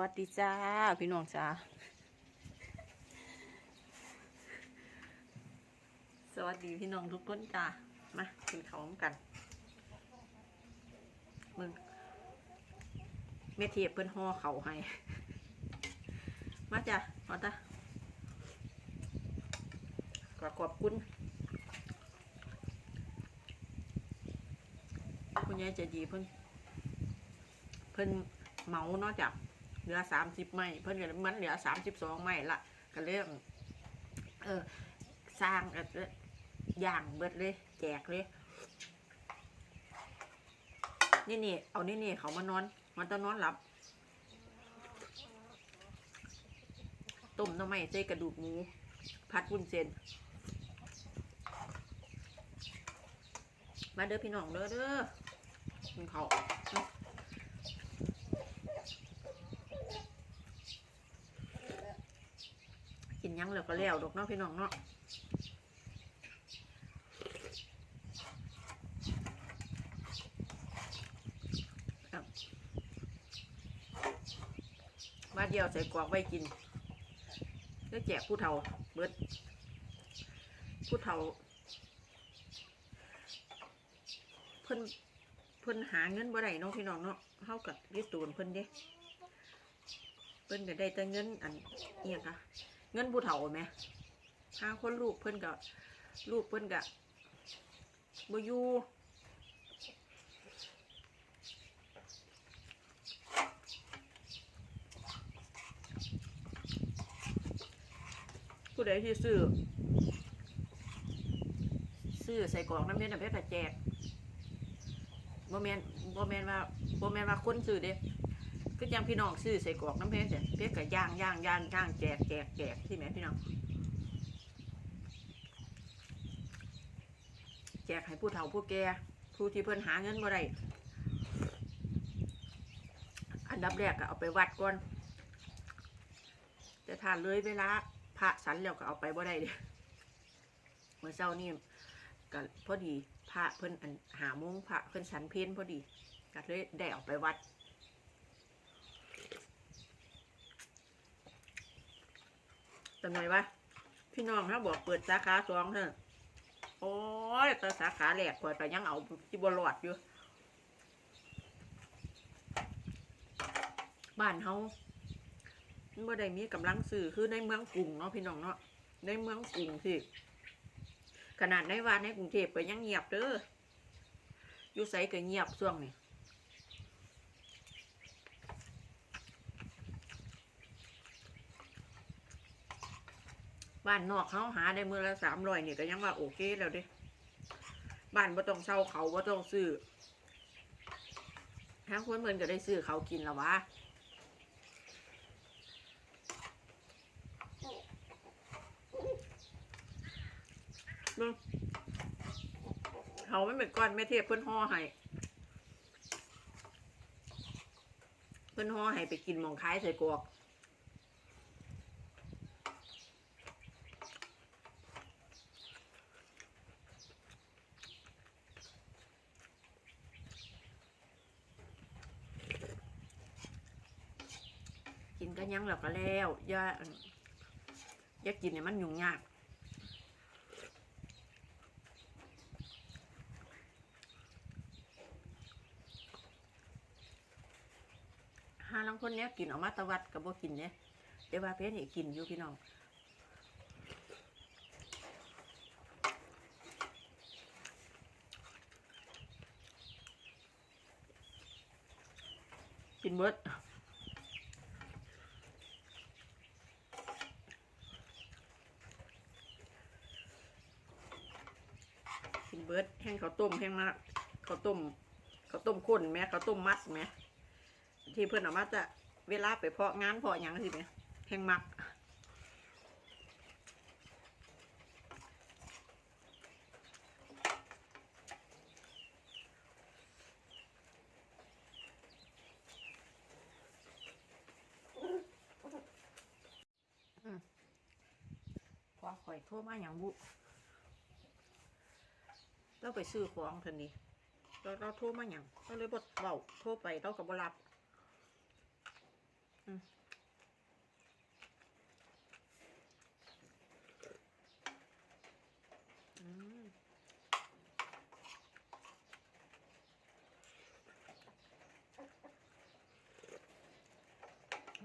วัสดีจ้า พี่น้องจ้า สวัสดีพี่น้องทุกคนจ้า มากินข้าวพร้อมกันมึงเมเทียบเพิ่อนห่อเขาให้ มาจ้ะขอตาขอขอบคุณคุณยายจะดีเพิ่นเพิ่นเมาเนาะจ้ะ เหลือสามสิบไม้เพิ่นก็มันเหลือสามสิบสองไม้ละก็เรื่องเออสร้างเอ่อย่างเบิดเลย แจกเลย นี่นี่เอานี่นี่เขามานอน มันต้องนอนหลับต้มน้ำไม้ใส่กระดูกหมูผัดวุ้นเส้นมาเด้อพี่น้องเด้อเด้อกินเขาว กิ นยังแล้วก็แล้วดอกเนาะพี่น้องเนาะมาเดียวใส่กรอกไว้กินก็แจกผู้เฒ่าเบิดผู้เฒ่า เพิ่นเพิ่นหาเงินบ่ได้เนาะพี่น้องเนาะเฮากับรีตูนเพิ่นเด้เพิ่นก็ได้แต่เงินอันเอียงค่ะ เงินผู้เฒ่าไหมห้าคนลูกเพิ่อนก็ลูกเพิ่อนก็บ่อยูผู้ใดที่ซื้อ ซื้อใส่กล่องน้ำเพชรน้ำเพชรก็แจกบ่แมนบ่แมนว่าบ่แมนว่าคนซื้อเด้ ก็ยังพี่น้องซื้อใส่กลองน้ำเพชรเนี่ยเพชรก็ย่างย่างย่างย่างแจกแจกแจกที่แม่พี่น้องแจกให้ผู้เฒ่าผู้แก่ผู้ที่เพิ่นหาเงินบ่ได้อันดับแรกก็เอาไปวัดก่อนแต่ถ้าเลยเวลาพระสันแล้วก็เอาไปบ่ได้เด้เมื่อเช้านี่ก็พอดีพระเพิ่นอันหาโมงพระเพิ่นฉันเพลพอดีก็เลยได้เอาไปวัด จำไงวะพี่น้องเขาบอกเปิดสาขาสองเถอะโอ้ยแต่สาขาแรกเปิดไปยังเอาที่บรอดอยู่ บ้านเขามันบ่ได้มีกำลังซื้อคือในเมืองกรุงเนาะพี่น้องเนาะในเมืองกรุงสิขนาดในวันในกรุงเทพก็ยังเงียบเด้ออยู่ไสก็เงียบช่วงนี้ บ้านนอกเขาหาได้มือละสามร้อยนี่ก็ยังว่าโอเคแล้วเด้บ้านบ่ต้องเช่าเขาบ่ต้องซื้อทั้งคนเหมือนก็ได้ซื้อเขากินแล้ววะเขาไม่เป็นก้อนไม่เทพเพิ่นห่อให้เพิ่นห่อให้ไปกินมองค้ายใส่กรอก ก็ยังแล้วก็แล้วอย่าอย่ากินเนี่ยมันยุ่งยากห้าลังคนเนี้ยกินออกมาตะวัดกับบ่กินเนี่ยแต่ว่าเพชรนี่กินอยู่พี่น้องกินเบิด กินเบิดแห้งข้าวต้มแห้งมาข้าวต้มข้าวต้มข้นแหมข้าวต้มมัดแหมที่เพื่อนเอามาจะเวลาไปเพาะงานเพาะหยังสิแหม่แห้งมักพอข่อยโทรมาอย่างบุ เราไปซื้อของท่านี้เราเราโทรมาอย่างเราเลยบดเบาโทรไปเรากับบรับอืม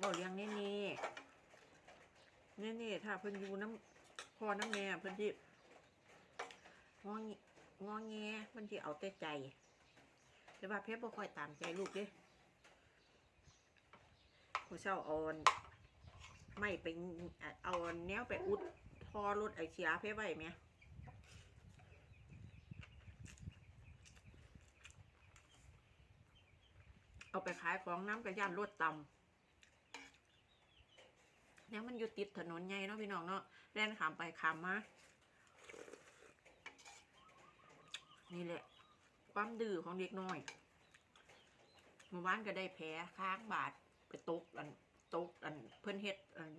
บอกเลี้ยงนี่นี่นี่นี่ถ้าเพิ่นอยู่น้ำพอน้ำแม่เพิ่นที่งอง งอแงเพิ่นที่เอาแต่ใจแต่ว่าเพชรบ่ค่อยตามใจลูกเด้ผู้เช่าออน ไม่เป็นเอาอันแนวไปอุดทอรถไอเสียเพชรไว้ไหมเอาไปขายของน้ำกระย่านรถต่ำเนี่ยมันอยู่ติดถนนใหญ่เนาะพี่น้องเนาะแล่นขามไปขามมา นี่แหละ ความดื้อของเด็กน้อยเมื่อวานก็ได้แผลค้างบาดไปตกอันตกอันเพิ่นเฮ็ดอัน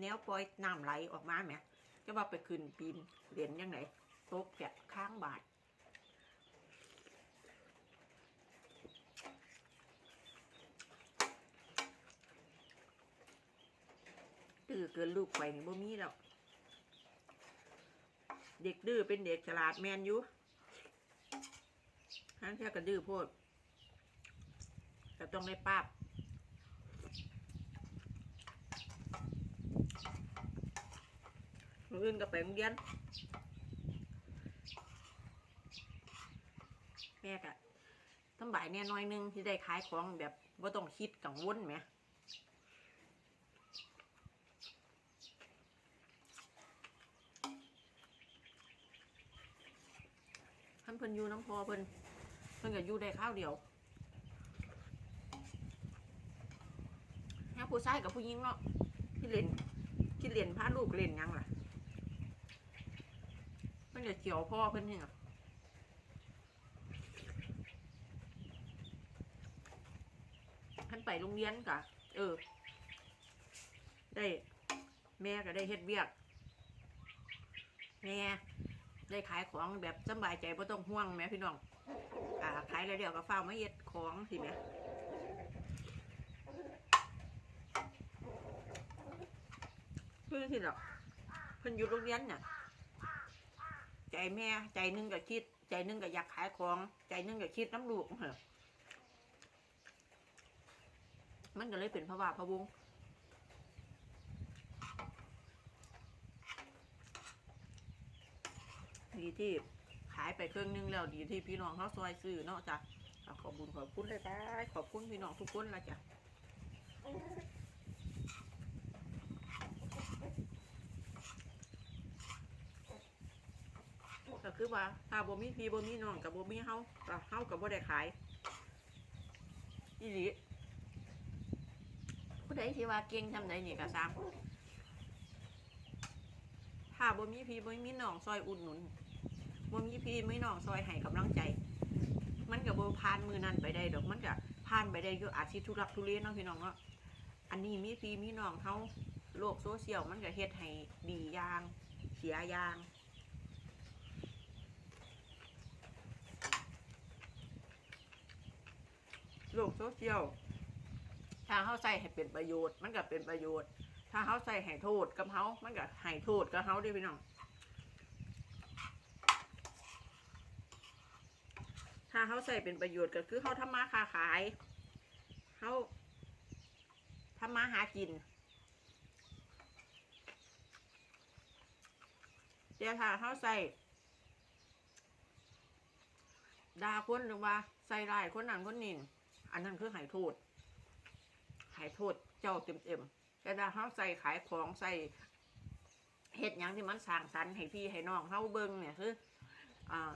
แนวปล่อยน้ำไหลออกมาแหมจะว่าไปขึ้นปีนเหรียญยังไงตกแผลค้างบาดดื้อเกินลูกไปนี่บ่มีแล้ว เด็กดื้อเป็นเด็กฉลาดแมนอยู่ ทั้งแค่กระดื้อโพดก็ต้องได้ปาบมืออื่นก็ไปโรงเรียนแม่กะทำบ่ายเนี่ยน้อยหนึงที่ได้ขายของแบบว่าต้องคิดกังวลไหมท่านเพิ่นอยู่น้ำพอเพิ่น เพิ่นก็อยู่ได้ข้าวเดียวแค่ผู้ชายกับผู้หญิงเนาะที่เล่นที่เล่นพาลูกเล่นยังล่ะเพิ่นก็เกี่ยวพ่อเพิ่นนี่น่ะท่านไปโรงเรียนกะเออ ได้ แม่ก็ได้เฮ็ดเวียกแม่ได้ขายของแบบสำบายใจไ่ต้องห่วงแม่พี่น้อง อ่าขายแล้วเดี๋ยวก็เฝ้ามาเย็ดของสิแม่เพื่อที่หรอกเพิ่นอยู่โรงเรียนเนี่ยใจแม่ใจหนึงก็คิด ใจหนึงก็อยากขายของ ใจหนึงก็คิดน้ำลูกเหรอมันก็เลยเป็นภาวะพะวงดีที่ ขายไปเครื่องนึงแล้วดีที่พี่น้องเขาซอยซื้อเนาะจ้ะขอบคุญขอบคุณเลยไปขอบคุณพี่น้องทุกคนละจ้ะก็คือว่าถ้าบ่มีพี่บ่มีน้องกับบ่มีเฮาก็เฮากับบ่ได้ขายอีหลีผู้ใดที่ว่าเก่งทำใดนี่ก็ซ้ำถ้าบ่มีพี่บ่มีน้องซอยอุดหนุน บ่มีพี่ไม่น้องซอยให้กำลังใจ มันกับโบผ่านมือนั้นไปได้ดอกมันกับผ่านไปได้อยู่อาชีพทุรักทุเลเนาะพี่น้องเนาะอันนี้มีพี่มีน้องเขาโลกโซเชียลมันก็เฮ็ดให้ดียาง เสียยางโลกโซเชียลถ้าเขาใส่ให้เป็นประโยชน์ มันก็เป็นประโยชน์ ถ้าเขาใส่ให้โทษกับเขามันก็ให้โทษกับเขาด้วยพี่น้อง ถ้าเขาใส่เป็นประโยชน์ก็คือเขาทำมาค้าขายเขาทำมาหากินเดี๋ยวถ้าเขาใส่ด่าคนหรือว่าใส่ร้ายคนนั้นคนนี้อันนั้นคือใหายโทษหายโทษเจ้าเต็มๆแต่ถ้าเขาใส่ขายของใส่เฮ็ดยังที่มันสร้างสรรค์ให้พี่ให้น้องเขาเบิ่งเนี่ยคืออ่า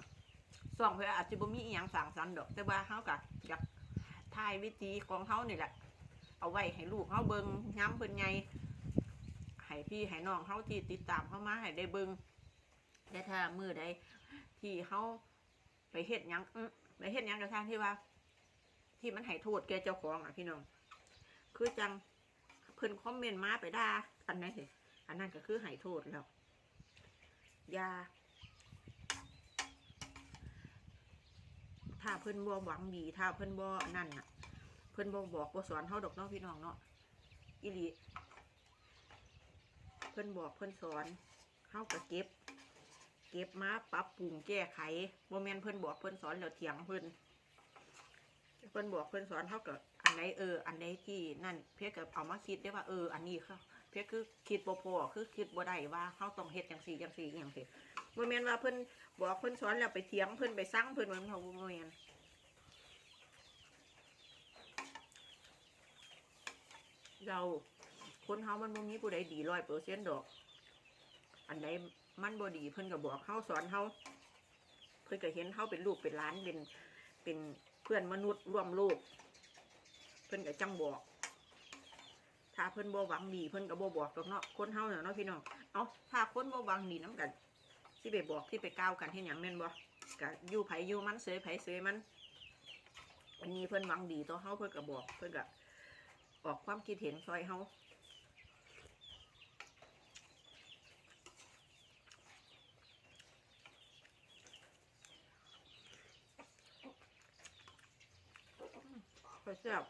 ส่องเพื่ออาจจะบ่มีอีหยังสั่งสรรค์ดอก แต่ว่าเฮาก็อยากถ่ายวิธีของเฮานี่แหละ เอาไว้ให้ลูกเฮาเบิ่งย้ำเพิ่นไงให้พี่ให้น้องเฮาที่ติดตามเฮามาให้ได้เบิ่งแต่ถ้ามือใดที่เฮาไปเฮ็ดหยังอื้อไปเฮ็ดหยังกระทั่งที่ว่า ที่มันให้โทษแกเจ้าของอะพี่น้อง คือจังเพิ่นคอมเมนต์มาไปด่าอันนั้นสิอันนั้นก็คือให้โทษแล้วอยา ถ้าเพิ่นบ่หวังดี ถ้าเพิ่นบ่นั่นน่ะ เพิ่นบ่บอกบ่สอนเฮาดอกเนาะพี่น้องเนาะอีหลีเพิ่นบอกเพิ่นสอนเฮาก็เก็บ เก็บมาปรับปรุงแก้ไขบ่แม่นเพิ่นบอกเพิ่นสอนแล้วเถียงเพิ่นเพิ่นบอกเพิ่นสอนเฮาก็อันไหนเออ อันไหนที่นั่น เพียก็เอามาคิดได้ว่าเออ อันนี้เขาเพียคือคิดบ่พอคือคิดบ่ได้ว่าเฮาต้องเฮ็ดจังซี่จังซี่อย่างซี่ บ่แม่นว่าเพิ่นบอกเพิ่นสอนแล้วไปเถียงเพิ่นไปสั่งเพิ่นว่าเขาบ่แม่นเราคนเฮามันบ่มีผู้ใดดี100%ดอก อันใดมันบ่ดีเพิ่นก็บอกเฮาสอนเฮาเพิ่นก็เห็นเฮาเป็นลูกเป็นหลานเป็นเป็นเพื่อนมนุษย์ร่วมโลก เพิ่นก็จังบอก ถ้าเพิ่นบ่หวังดีเพิ่นก็บ่บอกดอกเนาะคนเฮาเนาะพี่น้อง เอาถ้าคนบ่หวังดีนํกัน สิไปบอกที่ไปกล่าวกันเฮ็ดหยังแม่นบ่ก็อยู่ไผอยู่มันเสยไผเสยมันอันนี้เพิ่อนหวังดีต่อเฮาเพิ่อนก็บอก เพิ่อนก็ออกความคิดเห็นซอยเฮาข้าวแซ่บ